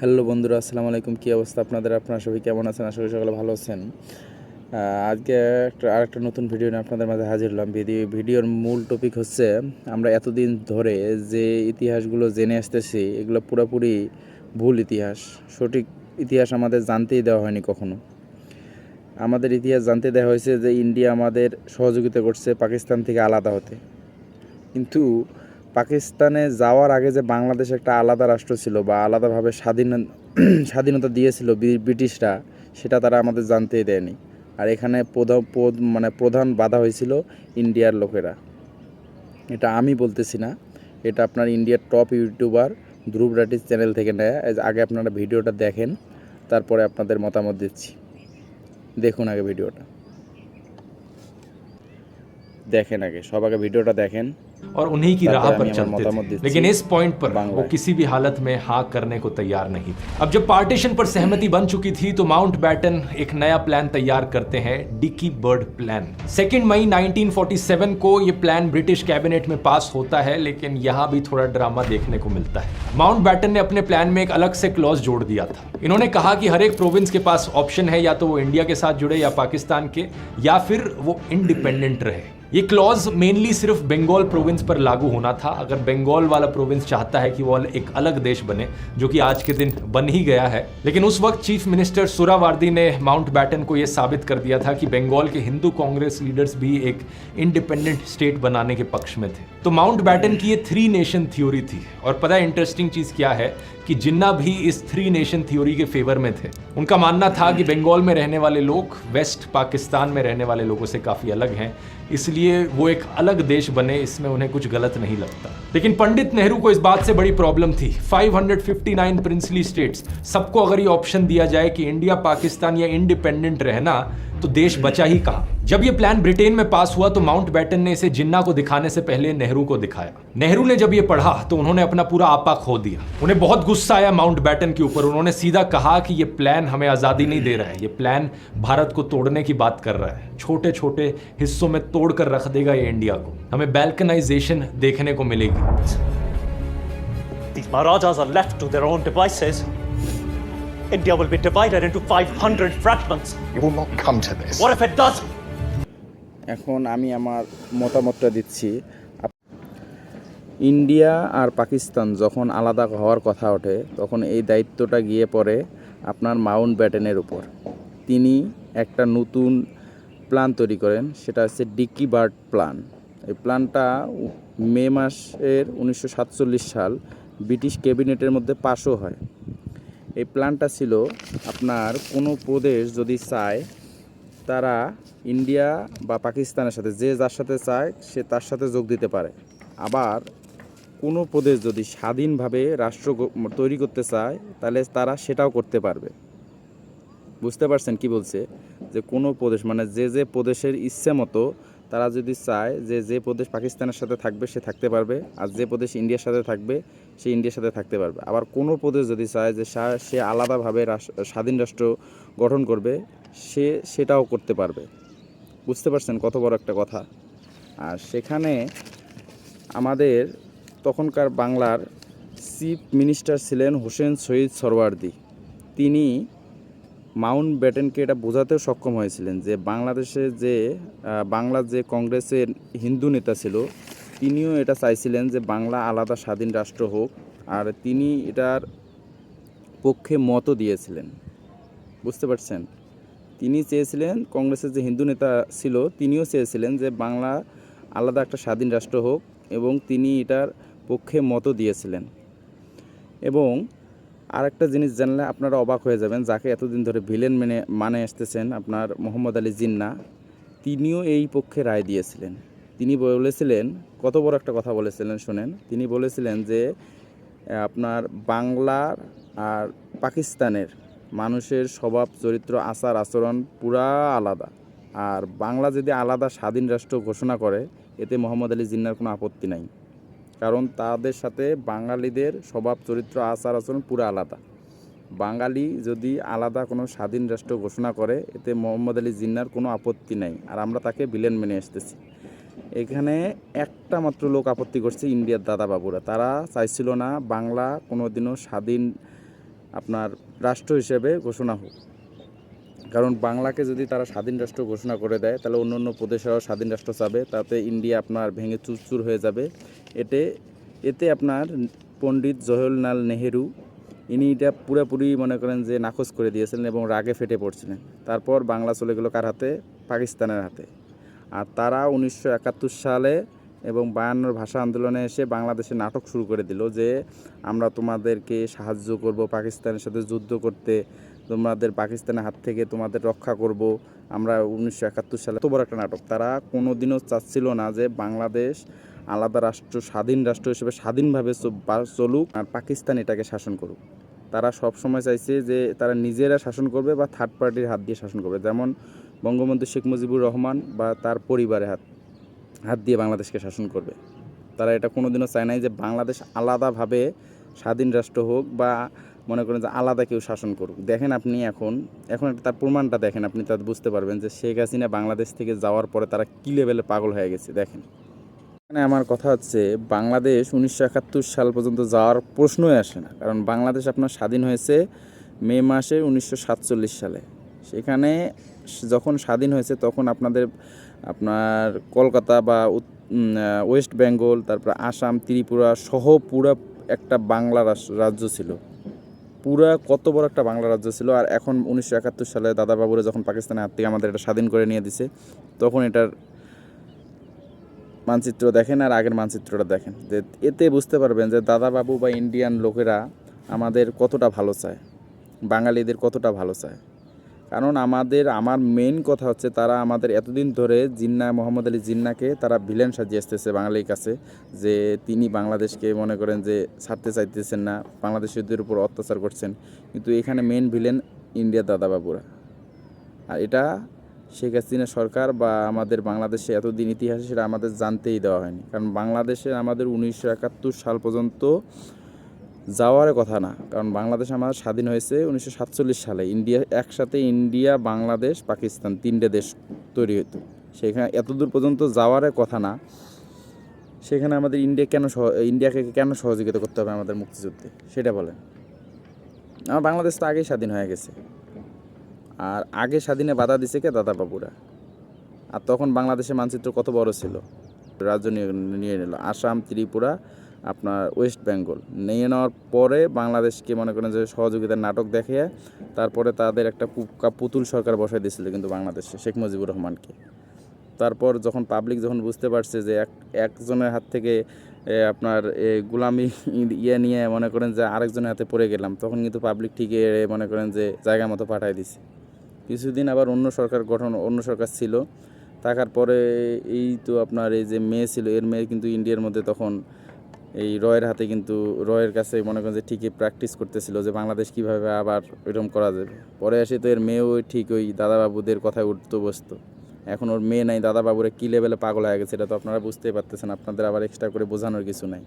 Hello বন্ধুরা, আসসালামু আলাইকুম। কী অবস্থা আপনাদের? আপনারা সবাই কেমন আছেন? আশা করি সকলে ভালো আছেন। আজকে একটা, আরেকটা নতুন ভিডিও নিয়ে আপনাদের মাঝে হাজির হলাম। ভিডিও, ভিডিওর মূল টপিক হচ্ছে আমরা এতদিন ধরে যে ইতিহাসগুলো জেনে আসতেছি, এগুলো পুরোপুরি ভুল ইতিহাস। সঠিক ইতিহাস আমাদের জানতেই দেওয়া হয়নি কখনো। আমাদের ইতিহাস জানতে দেওয়া হয়েছে যে ইন্ডিয়া আমাদের সহযোগিতা করছে পাকিস্তান থেকে আলাদা হতে। কিন্তু পাকিস্তানে যাওয়ার আগে যে বাংলাদেশ একটা আলাদা রাষ্ট্র ছিল বা আলাদাভাবে স্বাধীন স্বাধীনতা দিয়েছিল ব্রিটিশরা, সেটা তারা আমাদের জানতেই দেয়নি। আর এখানে প্রধান মানে প্রধান বাধা হয়েছিল ইন্ডিয়ার লোকেরা। এটা আমি বলতেছি না। এটা আপনার ইন্ডিয়ার top youtuber Dhruv Rathee's channel থেকে নেয়। আগে আপনারা ভিডিওটা দেখেন, তারপরে আপনাদের মতামত দিচ্ছি। দেখুন আগে ভিডিওটা। দেখেন আগে, সব আগে ভিডিওটা দেখেন। और उन्हीं की राह पर चलते थे। लेकिन इस पॉइंट पर वो किसी भी हालत में हाँ करने को तैयार नहीं थे। अब जब पार्टीशन पर सहमति बन चुकी थी तो माउंट बैटन एक नया प्लान तैयार करते हैं डिकी बर्ड प्लान सेकेंड मई 1947 को ये प्लान ब्रिटिश कैबिनेट में पास होता है लेकिन यहाँ भी थोड़ा ड्रामा देखने को मिलता है। माउंट बैटन ने अपने प्लान में एक अलग से क्लॉज जोड़ दिया था। इन्होंने कहा कि हर एक प्रोविंस के पास ऑप्शन है या तो वो इंडिया के साथ जुड़े या पाकिस्तान के या फिर वो इंडिपेंडेंट रहे। ये क्लॉज मेनली सिर्फ़ बंगाल प्रोविंस पर लागू होना था। अगर बंगाल वाला प्रोविंस चाहता है कि वो एक अलग देश बने, जो कि आज के दिन बन ही गया है। लेकिन उस वक्त चीफ मिनिस्टर सुरावार्दी ने माउंट बैटन को यह साबित कर दिया था कि बंगाल के हिंदू कांग्रेस लीडर्स भी एक इंडिपेंडेंट स्टेट बनाने के पक्ष में थे। तो माउंट बैटन की ये थ्री नेशन थ्योरी थी। और पता है इंटरेस्टिंग चीज़ क्या है? कि जिन्ना भी इस थ्री नेशन थ्योरी के फेवर में थे, उनका मानना था कि बंगाल में रहने वाले लोग वेस्ट पाकिस्तान में रहने वाले लोगों से काफ़ी अलग हैं, इसलिए वो एक अलग देश बने, इसमें उन्हें कुछ गलत नहीं लगता। लेकिन पंडित नेहरू को इस बात से बड़ी प्रॉब्लम थी। 559 प्रिंसली स्टेट्स सबको अगर ये ऑप्शन दिया जाए कि इंडिया पाकिस्तान या इंडिपेंडेंट रहना तो देश बचा ही कहा? जब ये प्लान ब्रिटेन में पास हुआ तो माउंट बैटन ने इसे जिन्ना को दिखाने से पहले नेहरू को दिखाया। नेहरू ने जब ये पढ़ा तो उन्होंने अपना पूरा आपा खो दिया। उन्हें बहुत गुस्सा आया माउंट बैटन के ऊपर। उन्होंने सीधा कहा कि ये प्लान हमें आज़ादी नहीं दे रहा है। ये प्लान भारत को तोड़ने की बात कर रहा है। छोटे छोटे हिस्सों में तोड़ कर रख देगा ये इंडिया को। हमें बैल्कनाइजेशन देखने को मिलेगी। These Maharajas are left to their own devices. India will be divided into 500 fragments. It will not come to this. What if it does? এখন আমি আমার মতামতটা দিচ্ছি ইন্ডিয়া আর পাকিস্তান যখন আলাদা হওয়ার কথা ওঠে তখন এই দায়িত্বটা গিয়ে পড়ে আপনার মাউন্ট ব্যাটেনের উপর তিনি একটা নতুন প্ল্যান তৈরি করেন সেটা হচ্ছে ডিকি বার্ড প্ল্যান এই প্ল্যানটা মে মাসের উনিশশো সাতচল্লিশ সাল ব্রিটিশ ক্যাবিনেটের মধ্যে পাশও হয় এই প্ল্যানটা ছিল আপনার কোনো প্রদেশ যদি চায়, তারা ইন্ডিয়া বা পাকিস্তানের সাথে, যে যার সাথে চায়, সে তার সাথে যোগ দিতে পারে। আবার কোনো প্রদেশ যদি স্বাধীনভাবে রাষ্ট্র তৈরি করতে চায়, তাহলে তারা সেটাও করতে পারবে। বুঝতে পারছেন কি বলছে? যে কোনো প্রদেশ মানে যে যে প্রদেশের ইচ্ছে মতো তারা যদি চায় যে যে প্রদেশ পাকিস্তানের সাথে থাকবে, সে থাকতে পারবে। আর যে প্রদেশ ইন্ডিয়ার সাথে থাকবে, সে ইন্ডিয়ার সাথে থাকতে পারবে। আবার কোনো প্রদেশ যদি চায় যে সা- আলাদাভাবে স্বাধীন রাষ্ট্র গঠন করবে, সে সেটাও করতে পারবে। বুঝতে পারছেন কত বড় একটা কথা? আর সেখানে আমাদের তখনকার বাংলার চিফ মিনিস্টার ছিলেন হোসেন শহীদ সরওয়ার্দি। তিনি মাউন্ট ব্যাটেনকে এটা বোঝাতেও সক্ষম হয়েছিলেন যে বাংলাদেশে যে বাংলার যে কংগ্রেসের হিন্দু নেতা ছিল, তিনিও এটা চাইছিলেন যে বাংলা আলাদা স্বাধীন রাষ্ট্র হোক, আর তিনি এটার পক্ষে মতও দিয়েছিলেন। বুঝতে পারছেন? তিনি চেয়েছিলেন, কংগ্রেসের যে হিন্দু নেতা ছিল, তিনিও চেয়েছিলেন যে বাংলা আলাদা একটা স্বাধীন রাষ্ট্র হোক, এবং তিনি এটার পক্ষে মতও দিয়েছিলেন। এবং আরেকটা জিনিস জানলে আপনারা অবাক হয়ে যাবেন, যাকে এতদিন ধরে ভিলেন মেনে মানে আসতেছেন আপনার মোহাম্মদ আলী জিন্না, তিনিও এই পক্ষে রায় দিয়েছিলেন। তিনি বলেছিলেন, কত বড় একটা কথা বলেছিলেন শোনেন, তিনি বলেছিলেন যে, আপনার বাংলার আর পাকিস্তানের মানুষের স্বভাব, চরিত্র, আচার, আচরণ পুরা আলাদা। আর বাংলা যদি আলাদা স্বাধীন রাষ্ট্র ঘোষণা করে, এতে মোহাম্মদ আলী জিন্নার কোনো আপত্তি নাই। কারণ তাদের সাথে বাঙালিদের স্বভাব, চরিত্র, আচার আচরণ পুরো আলাদা। বাঙালি যদি আলাদা কোনো স্বাধীন রাষ্ট্র ঘোষণা করে, এতে মোহাম্মদ আলী জিন্নার কোনো আপত্তি নাই। আর আমরা তাকে বিলেন মেনে আসতেছি। এখানে একটা মাত্র লোক আপত্তি করছে ইন্ডিয়ার দাদা বাবুরা তারা চাইছিল না বাংলা কোনোদিনও স্বাধীন আপনার রাষ্ট্র হিসেবে ঘোষণা হোক। কারণ বাংলাকে যদি তারা স্বাধীন রাষ্ট্র ঘোষণা করে দেয়, তাহলে অন্য অন্য প্রদেশেও স্বাধীন রাষ্ট্র চাবে, তাতে ইন্ডিয়া আপনার ভেঙে চুরচুর হয়ে যাবে। এতে এতে আপনার পণ্ডিত জওহরলাল নেহেরু, ইনি এটা পুরোপুরি মনে করেন যে নাকচ করে দিয়েছিলেন এবং রাগে ফেটে পড়ছিলেন। তারপর বাংলা চলে গেল কার হাতে? পাকিস্তানের হাতে। আর তারা উনিশশো একাত্তর সালে এবং বায়ান্নর ভাষা আন্দোলনে এসে বাংলাদেশে নাটক শুরু করে দিল যে, আমরা তোমাদেরকে সাহায্য করব পাকিস্তানের সাথে যুদ্ধ করতে। তোমাদের পাকিস্তানের হাত থেকে তোমাদের রক্ষা করব। আমরা উনিশশো একাত্তর সালে এত বড় একটা নাটক। তারা কোনো দিনও চাচ্ছিল না যে বাংলাদেশ আলাদা রাষ্ট্র, স্বাধীন রাষ্ট্র হিসেবে স্বাধীনভাবে চলুক আর পাকিস্তান এটাকে শাসন করুক। তারা সব সময় চাইছে যে তারা নিজেরা শাসন করবে বা থার্ড পার্টির হাত দিয়ে শাসন করবে। যেমন বঙ্গবন্ধু শেখ মুজিবুর রহমান বা তার পরিবারের হাত হাত দিয়ে বাংলাদেশকে শাসন করবে। তারা এটা কোনোদিনও চায় নাই যে বাংলাদেশ আলাদাভাবে স্বাধীন রাষ্ট্র হোক বা মনে করেন যে আলাদা কেউ শাসন করুক। দেখেন আপনি এখন এখন তার প্রমাণটা দেখেন, আপনি তার বুঝতে পারবেন যে শেখ হাসিনা বাংলাদেশ থেকে যাওয়ার পরে তারা কী লেভেলে পাগল হয়ে গেছে, দেখেন। এখানে আমার কথা হচ্ছে, বাংলাদেশ উনিশশো একাত্তর সাল পর্যন্ত যাওয়ার প্রশ্নই আসে না। কারণ বাংলাদেশ আপনার স্বাধীন হয়েছে মে মাসে উনিশশো সাতচল্লিশ সালে। সেখানে যখন স্বাধীন হয়েছে তখন আপনাদের, আপনার কলকাতা বা ওয়েস্ট বেঙ্গল, তারপর আসাম, ত্রিপুরা সহ পুরা একটা বাংলা রাজ্য ছিল। পুরা কত বড় একটা বাংলা রাজ্য ছিল। আর এখন উনিশশো একাত্তর সালে দাদা বাবুরা যখন পাকিস্তানের হাত থেকে আমাদের এটা স্বাধীন করে নিয়ে দিছে, তখন এটার মানচিত্র দেখেন আর আগের মানচিত্রটা দেখেন। যে এতে বুঝতে পারবেন যে দাদা বাবু বা ইন্ডিয়ান লোকেরা আমাদের কতটা ভালো চায়, বাঙালিদের কতটা ভালো চায়। কারণ আমাদের, আমার মেন কথা হচ্ছে তারা আমাদের এতদিন ধরে জিন্না, মোহাম্মদ আলী জিন্নাকে তারা ভিলেন সাজিয়ে আসতেছে বাঙালির কাছে, যে তিনি বাংলাদেশকে মনে করেন যে ছাড়তে চাইতেছেন না বাংলাদেশিদের উপর অত্যাচার করছেন। কিন্তু এখানে মেন ভিলেন ইন্ডিয়ার দাদাবাবুরা। আর এটা শেখ হাসিনা সরকার বা আমাদের বাংলাদেশে এতদিন ইতিহাসে সেটা আমাদের জানতেই দেওয়া হয়নি। কারণ বাংলাদেশে আমাদের উনিশশো একাত্তর সাল পর্যন্ত যাওয়ার কথা না। কারণ বাংলাদেশ আমাদের স্বাধীন হয়েছে উনিশশো সাতচল্লিশ সালে। ইন্ডিয়া, একসাথে ইন্ডিয়া, বাংলাদেশ, পাকিস্তান তিনটে দেশ তৈরি হতো সেখানে এতদূর পর্যন্ত যাওয়ার কথা না। সেখানে আমাদের ইন্ডিয়া কেন ইন্ডিয়াকে কেন সহযোগিতা করতে হবে আমাদের মুক্তিযুদ্ধে? সেটা বলেন। আমার বাংলাদেশ তো আগেই স্বাধীন হয়ে গেছে। আর আগে স্বাধীনে বাধা দিছে কে? দাদা বাবুরা। আর তখন বাংলাদেশের মানচিত্র কত বড় ছিল? রাজ্য নিয়ে নিয়ে নিল। আসাম, ত্রিপুরা আপনার ওয়েস্ট বেঙ্গল। নিয়ে নেওয়ার পরে বাংলাদেশকে মনে করেন যে সহযোগিতার নাটক দেখে তারপরে তাদের একটা পুতুল সরকার বসাই দিয়েছিল কিন্তু বাংলাদেশে শেখ মুজিবুর রহমানকে। তারপর যখন পাবলিক যখন বুঝতে পারছে যে এক একজনের হাত থেকে আপনার গোলামি ইয়ে নিয়ে মনে করেন যে আরেকজনের হাতে পড়ে গেলাম তখন কিন্তু পাবলিক ঠিকই এ, মনে করেন যে জায়গা মতো পাঠাই দিছে। কিছুদিন আবার অন্য সরকার গঠন অন্য সরকার ছিল। থাকার পরে এই তো আপনার এই যে মেয়ে ছিল এর মেয়ে কিন্তু ইন্ডিয়ার মধ্যে তখন এই রয়ের হাতে কিন্তু রয়ের কাছে মনে করেন যে ঠিকই প্র্যাকটিস করতেছিল যে বাংলাদেশ কীভাবে আবার ওইরকম করা যাবে। পরে এসে তো এর মেয়েও ঠিক ওই দাদাবাবুদের কথায় উঠতো বসতো এখন ওর মেয়ে নাই, দাদাবাবুরা কী লেভেলে পাগল হয়ে গেছে এটা তো আপনারা বুঝতেই পারতেছেন, আপনাদের আবার এক্সট্রা করে বোঝানোর কিছু নাই।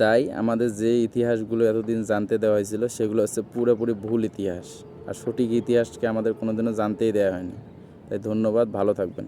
তাই আমাদের যে ইতিহাসগুলো এতদিন জানতে দেওয়া হয়েছিল, সেগুলো হচ্ছে পুরোপুরি ভুল ইতিহাস। আর সঠিক ইতিহাসকে আমাদের কোনোদিনও জানতেই দেওয়া হয়নি। তাই ধন্যবাদ, ভালো থাকবেন।